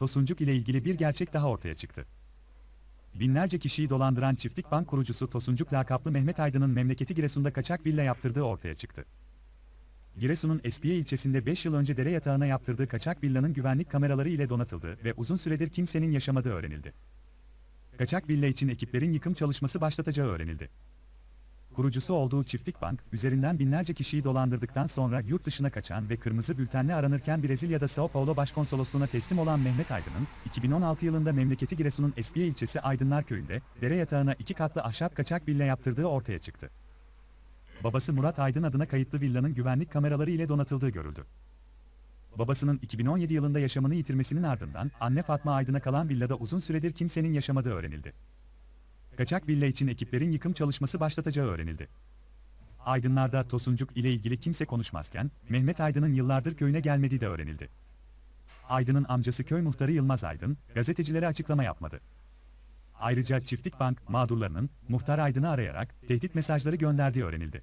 Tosuncuk ile ilgili bir gerçek daha ortaya çıktı. Binlerce kişiyi dolandıran Çiftlik Bank kurucusu Tosuncuk lakaplı Mehmet Aydın'ın memleketi Giresun'da kaçak villa yaptırdığı ortaya çıktı. Giresun'un Espiye ilçesinde 5 yıl önce dere yatağına yaptırdığı kaçak villanın güvenlik kameraları ile donatıldığı ve uzun süredir kimsenin yaşamadığı öğrenildi. Kaçak villa için ekiplerin yıkım çalışması başlatacağı öğrenildi. Kurucusu olduğu Çiftlik Bank, üzerinden binlerce kişiyi dolandırdıktan sonra yurt dışına kaçan ve kırmızı bültenle aranırken Brezilya'da Sao Paulo Başkonsolosluğu'na teslim olan Mehmet Aydın'ın, 2016 yılında memleketi Giresun'un Espiye ilçesi Aydınlar Köyü'nde, dere yatağına iki katlı ahşap kaçak villa yaptırdığı ortaya çıktı. Babası Murat Aydın adına kayıtlı villanın güvenlik kameraları ile donatıldığı görüldü. Babasının 2017 yılında yaşamını yitirmesinin ardından anne Fatma Aydın'a kalan villada uzun süredir kimsenin yaşamadığı öğrenildi. Kaçak villa için ekiplerin yıkım çalışması başlatacağı öğrenildi. Aydınlar'da Tosuncuk ile ilgili kimse konuşmazken, Mehmet Aydın'ın yıllardır köyüne gelmediği de öğrenildi. Aydın'ın amcası köy muhtarı Yılmaz Aydın, gazetecilere açıklama yapmadı. Ayrıca Çiftlik Bank mağdurlarının muhtar Aydın'ı arayarak tehdit mesajları gönderdiği öğrenildi.